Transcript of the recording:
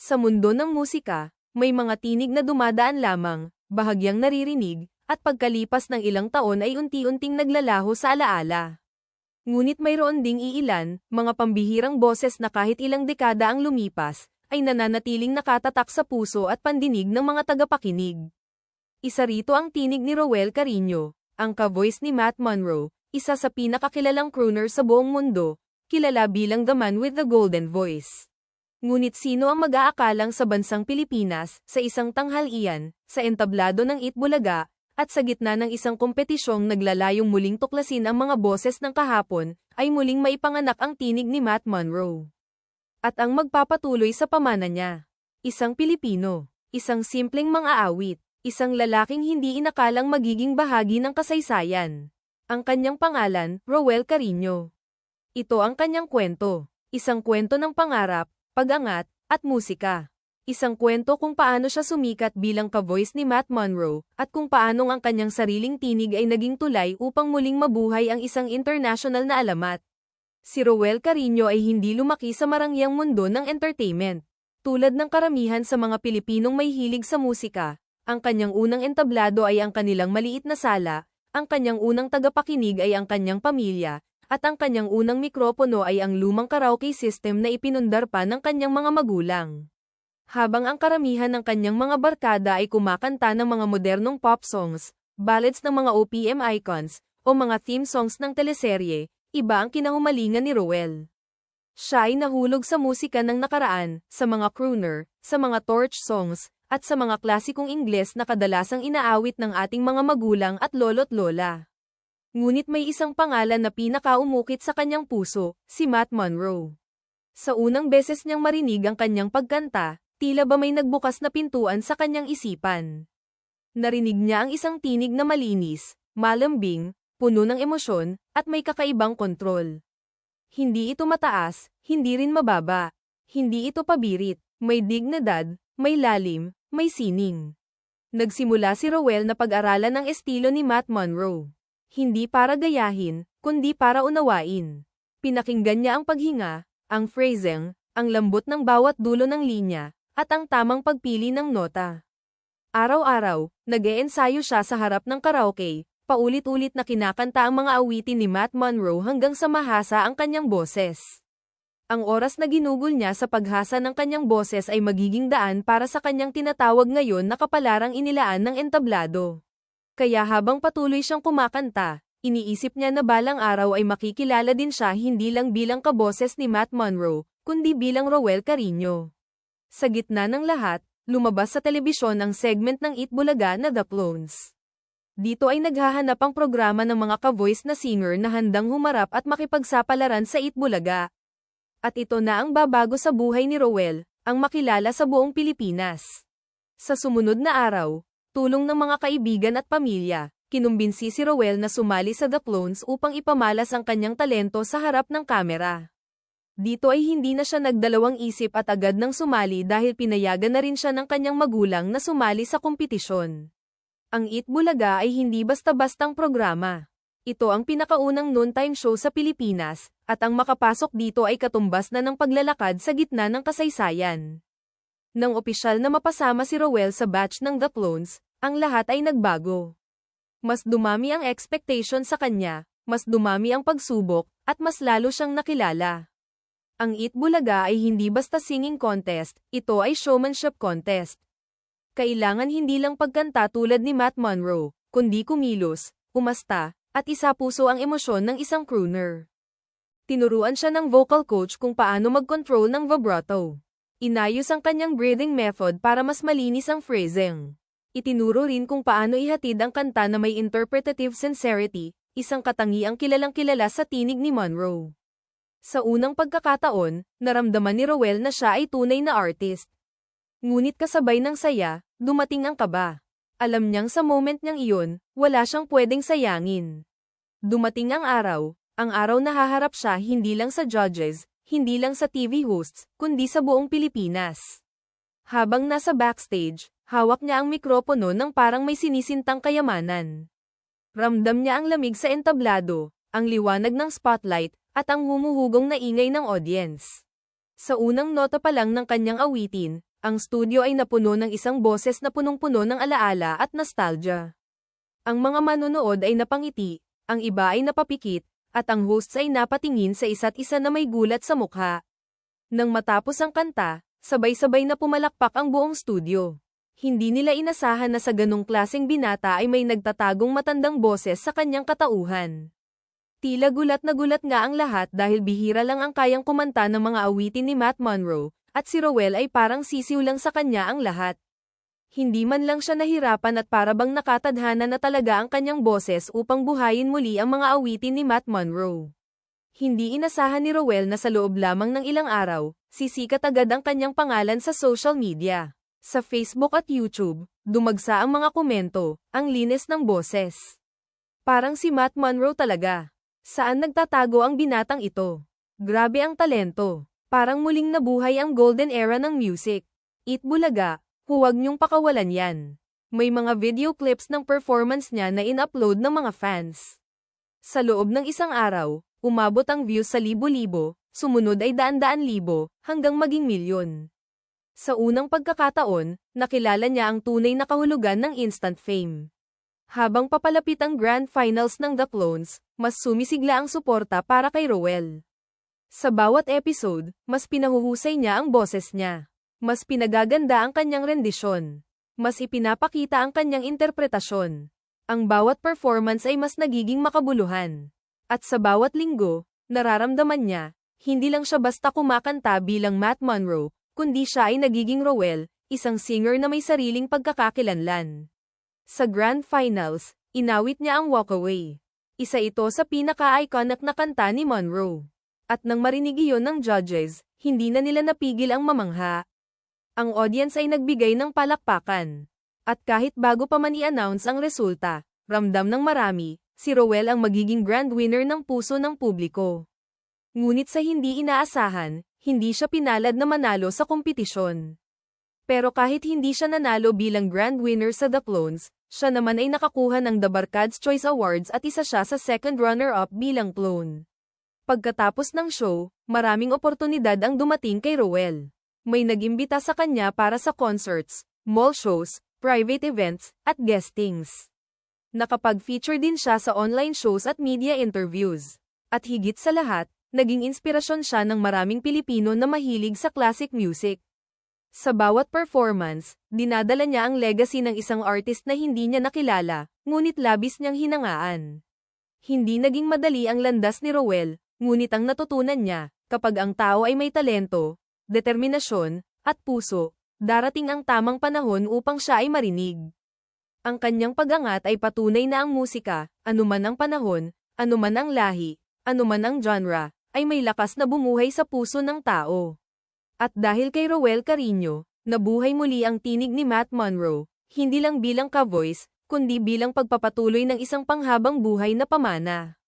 Sa mundo ng musika, may mga tinig na dumadaan lamang, bahagyang naririnig, at pagkalipas ng ilang taon ay unti-unting naglalaho sa alaala. Ngunit mayroon ding iilan, mga pambihirang boses na kahit ilang dekada ang lumipas, ay nananatiling nakatatak sa puso at pandinig ng mga tagapakinig. Isa rito ang tinig ni Roel Carino, ang ka-voice ni Matt Monroe, isa sa pinakakilalang crooner sa buong mundo, kilala bilang the man with the golden voice. Ngunit sino ang mag-aakalang sa bansang Pilipinas, sa isang tanghalian, sa entablado ng Itbulaga, at sa gitna ng isang kompetisyong naglalayong muling tuklasin ang mga boses ng kahapon, ay muling maipanganak ang tinig ni Matt Monroe. At ang magpapatuloy sa pamana niya. Isang Pilipino, isang simpleng mga awit, isang lalaking hindi inakalang magiging bahagi ng kasaysayan. Ang kanyang pangalan, Roel Carino. Ito ang kanyang kwento, isang kwento ng pangarap, pag-angat, at musika. Isang kwento kung paano siya sumikat bilang ka-voice ni Matt Monroe, at kung paanong ang kanyang sariling tinig ay naging tulay upang muling mabuhay ang isang international na alamat. Si Roel Carino ay hindi lumaki sa marangyang mundo ng entertainment. Tulad ng karamihan sa mga Pilipinong may hilig sa musika, ang kanyang unang entablado ay ang kanilang maliit na sala, ang kanyang unang tagapakinig ay ang kanyang pamilya, at ang kanyang unang mikropono ay ang lumang karaoke system na ipinundar pa ng kanyang mga magulang. Habang ang karamihan ng kanyang mga barkada ay kumakanta ng mga modernong pop songs, ballads ng mga OPM icons, o mga theme songs ng teleserye, Iba ang kinahumalingan ni Roel. Siya ay nahulog sa musika ng nakaraan, sa mga crooner, sa mga torch songs, at sa mga klasikong Ingles na kadalasang inaawit ng ating mga magulang at lolo't lola. Ngunit may isang pangalan na pinakaumukit sa kanyang puso, si Matt Monroe. Sa unang beses niyang marinig ang kanyang pagkanta, tila ba may nagbukas na pintuan sa kanyang isipan. Narinig niya ang isang tinig na malinis, malambing, puno ng emosyon, at may kakaibang kontrol. Hindi ito mataas, hindi rin mababa. Hindi ito pabirit, may dignidad, may lalim, may sining. Nagsimula si Rowell na pag-aralan ng estilo ni Matt Monroe. Hindi para gayahin, kundi para unawain. Pinakinggan niya ang paghinga, ang phrasing, ang lambot ng bawat dulo ng linya, at ang tamang pagpili ng nota. Araw-araw, nag-eensayo siya sa harap ng karaoke, paulit-ulit na kinakanta ang mga awitin ni Matt Monroe hanggang sa mahasa ang kanyang boses. Ang oras na ginugol niya sa paghasa ng kanyang boses ay magiging daan para sa kanyang tinatawag ngayon na kapalarang inilaan ng entablado. Kaya habang patuloy siyang kumakanta, iniisip niya na balang araw ay makikilala din siya hindi lang bilang kaboses ni Matt Monroe, kundi bilang Roel Carino. Sa gitna ng lahat, lumabas sa telebisyon ang segment ng Itbulaga na The Clones. Dito ay naghahanap ang programa ng mga ka-voice na singer na handang humarap at makipagsapalaran sa Itbulaga. At ito na ang babago sa buhay ni Rowell, ang makilala sa buong Pilipinas. Sa sumunod na araw, tulong ng mga kaibigan at pamilya, kinumbinsi si Rowell na sumali sa The Clones upang ipamalas ang kanyang talento sa harap ng kamera. Dito ay hindi na siya nagdalawang isip at agad nang sumali dahil pinayagan na rin siya ng kanyang magulang na sumali sa kompetisyon. Ang Eat Bulaga ay hindi basta-bastang programa. Ito ang pinakaunang noontime show sa Pilipinas, at ang makapasok dito ay katumbas na ng paglalakad sa gitna ng kasaysayan. Nang opisyal na mapasama si Rowell sa batch ng The Clones, ang lahat ay nagbago. Mas dumami ang expectation sa kanya, mas dumami ang pagsubok, at mas lalo siyang nakilala. Ang Eat Bulaga ay hindi basta singing contest, ito ay showmanship contest. Kailangan hindi lang pagkanta tulad ni Matt Monroe, kundi kumilos, umasta, at isa-puso ang emosyon ng isang crooner. Tinuruan siya ng vocal coach kung paano mag-control ng vibrato. Inayos ang kanyang breathing method para mas malinis ang phrasing. Itinuro rin kung paano ihatid ang kanta na may interpretative sincerity, isang katangiang kilalang kilala sa tinig ni Monroe. Sa unang pagkakataon, naramdaman ni Rowell na siya ay tunay na artist, Ngunit kasabay ng saya, dumating ang kaba. Alam niyang sa moment niyang iyon, wala siyang pwedeng sayangin. Dumating ang araw, ang araw na haharap siya hindi lang sa judges, hindi lang sa TV hosts, kundi sa buong Pilipinas. Habang nasa backstage, hawak niya ang mikropono ng parang may sinisintang kayamanan. Ramdam niya ang lamig sa entablado, ang liwanag ng spotlight, at ang humuhugong na ingay ng audience. Sa unang nota pa lang ng kanyang awitin, ang studio ay napuno ng isang boses na punong-puno ng alaala at nostalgia. Ang mga manonood ay napangiti, ang iba ay napapikit, at ang hosts ay napatingin sa isa't isa na may gulat sa mukha. Nang matapos ang kanta, sabay-sabay na pumalakpak ang buong studio. Hindi nila inasahan na sa ganong klaseng binata ay may nagtatagong matandang boses sa kanyang katauhan. Tila gulat na gulat nga ang lahat dahil bihira lang ang kayang kumanta ng mga awitin ni Matt Monroe, at si Rowell ay parang sisiw lang sa kanya ang lahat. Hindi man lang siya nahirapan at parabang nakatadhana na talaga ang kanyang boses upang buhayin muli ang mga awitin ni Matt Monroe. Hindi inasahan ni Rowell na sa loob lamang ng ilang araw, sisikat agad ang kanyang pangalan sa social media. Sa Facebook at YouTube, dumagsa ang mga komento, ang linis ng boses. Parang si Matt Monroe talaga. Saan nagtatago ang binatang ito? Grabe ang talento. Parang muling nabuhay ang golden era ng music. It Bulaga, huwag niyong pakawalan yan. May mga video clips ng performance niya na in-upload ng mga fans. Sa loob ng isang araw, umabot ang views sa libo-libo, sumunod ay daan-daan libo, hanggang maging milyon. Sa unang pagkakataon, nakilala niya ang tunay na kahulugan ng instant fame. Habang papalapit ang grand finals ng The Clones, mas sumisigla ang suporta para kay Rowell. Sa bawat episode, mas pinahuhusay niya ang boses niya. Mas pinagaganda ang kanyang rendisyon. Mas ipinapakita ang kanyang interpretasyon. Ang bawat performance ay mas nagiging makabuluhan. At sa bawat linggo, nararamdaman niya, hindi lang siya basta kumakanta bilang Matt Monroe, kundi siya ay nagiging Rowell, isang singer na may sariling pagkakakilanlan. Sa Grand Finals, inawit niya ang Walk Away. Isa ito sa pinaka-iconic na kanta ni Monroe. At nang marinig iyon ng judges, hindi na nila napigil ang mamangha. Ang audience ay nagbigay ng palakpakan. At kahit bago pa man i-announce ang resulta, ramdam ng marami, si Rowell ang magiging grand winner ng puso ng publiko. Ngunit sa hindi inaasahan, hindi siya pinalad na manalo sa kompetisyon. Pero kahit hindi siya nanalo bilang grand winner sa The Clones, siya naman ay nakakuha ng The Barkads Choice Awards at isa siya sa second runner-up bilang clone. Pagkatapos ng show, maraming oportunidad ang dumating kay Rowell. May nagimbita sa kanya para sa concerts, mall shows, private events, at guestings. Nakapag-feature din siya sa online shows at media interviews. At higit sa lahat, naging inspirasyon siya ng maraming Pilipino na mahilig sa classic music. Sa bawat performance, dinadala niya ang legacy ng isang artist na hindi niya nakilala, ngunit labis niyang hinangaan. Hindi naging madali ang landas ni Rowell, ngunit ang natutunan niya, kapag ang tao ay may talento, determinasyon, at puso, darating ang tamang panahon upang siya ay marinig. Ang kanyang pagangat ay patunay na ang musika, anuman ang panahon, anuman ang lahi, anuman ang genre, ay may lakas na bumuhay sa puso ng tao. At dahil kay Rowell Carino, nabuhay muli ang tinig ni Matt Monroe, hindi lang bilang ka-voice, kundi bilang pagpapatuloy ng isang panghabang buhay na pamana.